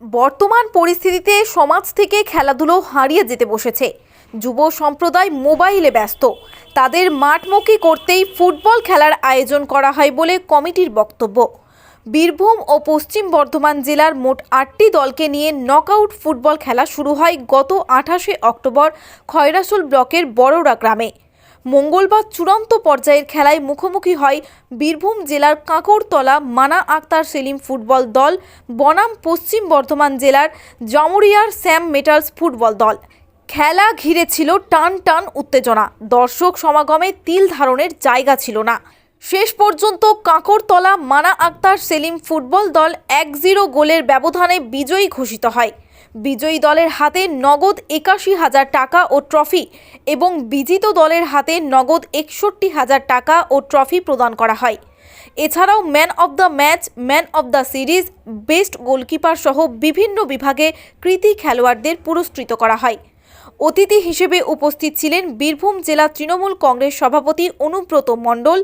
বর্তমান পরিস্থিতিতে সমাজ থেকে খেলাধুলো হারিয়ে যেতে বসেছে। যুব সম্প্রদায় মোবাইলে ব্যস্ত। তাদের মাঠমুখী করতেই ফুটবল খেলার আয়োজন করা হয় বলে কমিটির বক্তব্য। বীরভূম ও পশ্চিম বর্ধমান জেলার মোট আটটি দলকে নিয়ে নকআউট ফুটবল খেলা শুরু হয় গত আঠাশে অক্টোবর খয়রাসুল ব্লকের বড়োরা গ্রামে। মঙ্গলবার চূড়ান্ত পর্যায়ের খেলায় মুখোমুখি হয় বীরভূম জেলার কাঁকড়তলা মানা আক্তার সেলিম ফুটবল দল, বনাম পশ্চিম বর্ধমান জেলার জামুরিয়ার স্যাম মেটালস ফুটবল দল। খেলা ঘিরে ছিল টান টান উত্তেজনা। দর্শক সমাগমে তিল ধারণের জায়গা ছিল না। শেষ পর্যন্ত কাঁকড়তলা মানা আক্তার সেলিম ফুটবল দল এক জিরো গোলের ব্যবধানে বিজয়ী ঘোষিত হয়। বিজয়ী দলের হাতে নগদ একাশি হাজার টাকা ও ট্রফি এবং বিজিত দলের হাতে নগদ একষট্টি হাজার টাকা ও ট্রফি প্রদান করা হয়। এছাড়াও man of the match, man of the series, best goalkeeper সহ বিভিন্ন বিভাগে কৃতি খেলোয়াড়দের পুরস্কৃত করা হয়। অতিথি হিসেবে উপস্থিত ছিলেন বীরভূম জেলা তৃণমূল কংগ্রেস সভাপতি অনুব্রত মণ্ডল,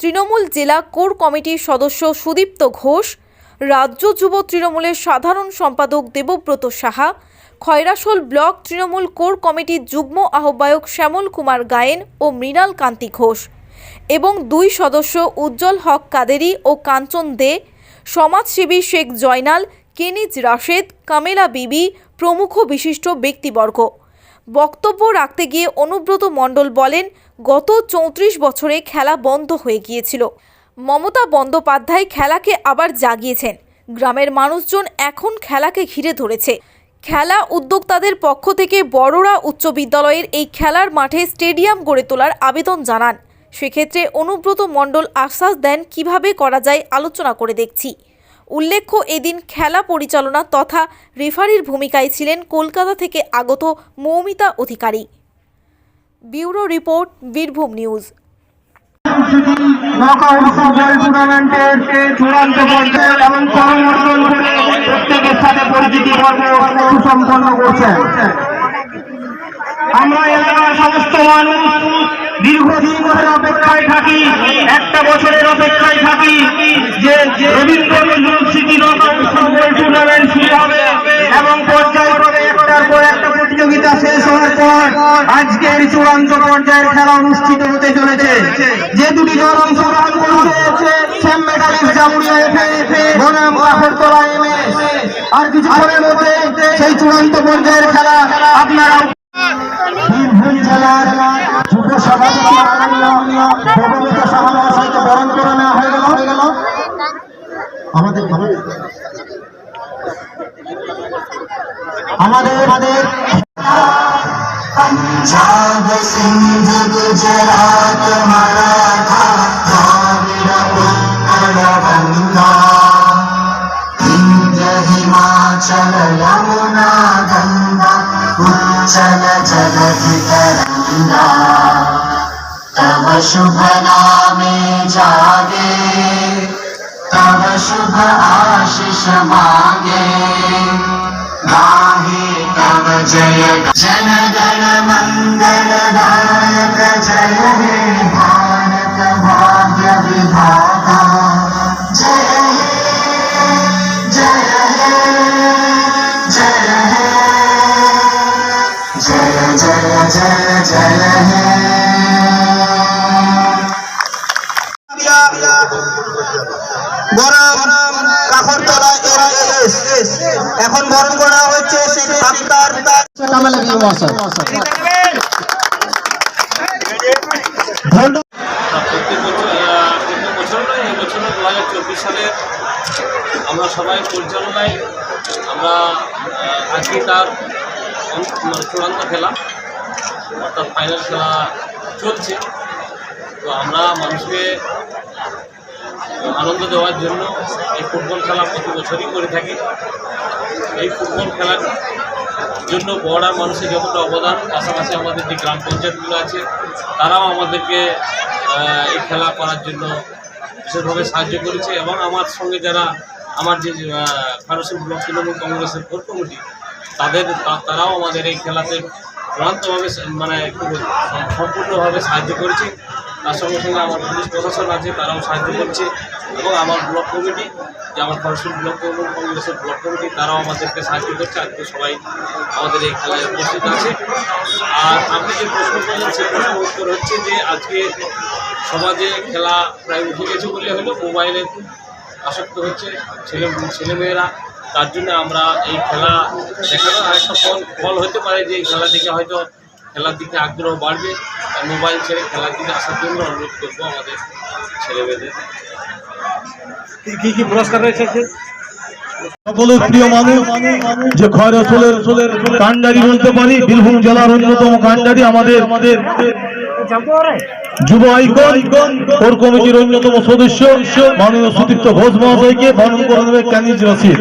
তৃণমূল জেলা কোর কমিটির সদস্য সুদীপ্ত ঘোষ রাজ্য যুব তৃণমূলের সাধারণ সম্পাদক দেবব্রত সাহা, খয়রাসোল ব্লক তৃণমূল কোর কমিটির যুগ্ম আহ্বায়ক শ্যামল কুমার গায়েন ও মৃণাল কান্তি ঘোষ এবং দুই সদস্য উজ্জ্বল হক কাদেরি ও কাঞ্চন দে, সমাজসেবী শেখ জয়নাল, কেনিজ রাশেদ, কামেলা বিবি, প্রমুখ বিশিষ্ট ব্যক্তিবর্গ। বক্তব্য রাখতে গিয়ে অনুব্রত মণ্ডল বলেন, গত চৌত্রিশ বছরে খেলা বন্ধ হয়ে গিয়েছিল। মমতা বন্দ্যোপাধ্যায় খেলাকে আবার জাগিয়েছেন। গ্রামের মানুষজন এখন খেলাকে ঘিরে ধরেছে। খেলা উদ্যোক্তাদের পক্ষ থেকে বড়রা উচ্চ বিদ্যালয়ের এই খেলার মাঠে স্টেডিয়াম গড়ে তোলার আবেদন জানান। সেক্ষেত্রে অনুব্রত মণ্ডল আশ্বাস দেন, কীভাবে করা যায় আলোচনা করে দেখছি। উল্লেখ্য, এদিন খেলা পরিচালনা তথা রেফারির ভূমিকায় ছিলেন কলকাতা থেকে আগত Moumita Adhikari. Bureau report, Birbhum news. পর্যায়ে আমরা সমস্ত মানুষ দীর্ঘদিন ধরে অপেক্ষায় থাকি, একটা বছরের অপেক্ষায় থাকি যে রবীন্দ্র নজরুল স্মৃতি নকআউট ফুটবল টুর্নামেন্ট শুরু হবে এবং পর্যায়ক্রমে একটার পর একটা প্রতিযোগিতা শেষ হওয়ার পর আজকের চূড়ান্ত পর্যায়ের খেলা অনুষ্ঠিত হতে চলেছে। যে দুটি দল অংশগ্রহণ করছে এমএস আর মধ্যে সেই চূড়ান্ত পর্যায়ের খেলা আপনারা বীরভূম জেলার যুব সভাপতি বরণ করে নেওয়া হয়ে গেল। হয়ে আমাদের আমাদের पंजाब सिंध गुजरात मराठा द्राविड उत्कल गंगा विंध्य हिमाचल यमुना गंगा उच्चल जगति तरंगा तव शुभ नामे जागे तव शुभ आशीष मांगे गाहे तव जय जन गण मंगल दायक जय हे भारत भाग्य विधाता जय हे जय हे जय हे जय जय जय जय हे এমএস এখন বরণ করা হচ্ছে শেখ আক্তার কামাল মহাশয় সালের আমরা সবাই পরিচালনায় আমরা আজকে তার চূড়ান্ত খেলা অর্থাৎ ফাইনাল খেলা চলছে তো আমরা মানুষকে আনন্দ দেওয়ার জন্য এই ফুটবল খেলা প্রতি বছরই করে থাকি। এই ফুটবল খেলার জন্য বড়ার মানুষের যতটা অবদান, পাশাপাশি আমাদের যে গ্রাম পঞ্চায়েতগুলো আছে, তারাও আমাদেরকে এই খেলা করার জন্য বিশেষভাবে সাহায্য করেছে এবং আমার সঙ্গে যারা আমার যে ফারসি ব্লক তৃণমূল কংগ্রেসের কোর কমিটি, তাদের তারাও আমাদের এই খেলাতে চূড়ান্তভাবে মানে খুব সম্পূর্ণভাবে সাহায্য করেছে। তার সঙ্গে সঙ্গে আমার পুলিশ প্রশাসন আছে, তারাও সাহায্য করছে। এবং আমার ব্লক কমিটি, যে আমার খরসুল ব্লক কমিটি, কংগ্রেসের ব্লক কমিটি, তারাও আমাদেরকে সাহায্য করছে। আজকে সবাই আমাদের এই খেলায় উপস্থিত আছে। আর আপনি যে প্রশ্ন করলেন সেই প্রশ্ন উত্তর হচ্ছে যে, আজকে সমাজে খেলা প্রায় উঠে গেছে বললে হলো মোবাইলে আসক্ত হচ্ছে ছেলে, ছেলেমেয়েরা। তার জন্য আমরা এই খেলা দেখানোর আরেকটা ফল ফল হতে পারে যে, এই খেলা থেকে হয়তো খেলার দিকে আগ্রহ বাড়বে আর মোবাইল ছেড়ে খেলার দিকে আসার জন্য অনুরোধ করব আমাদের ছেলেমেয়েদের। সকলের প্রিয় মানুষ যে খয়র সোলের সোলের কান্ডারি বলতে পারি বীরভূম জেলার অন্যতম কান্ডারি আমাদের আমাদের যুব আইকন কোর কমিটির অন্যতম সদস্য মাননীয় সুদীপ্ত ঘোষ মহাশয়কে বরণ করে নেবে ক্যানিজ রশিদ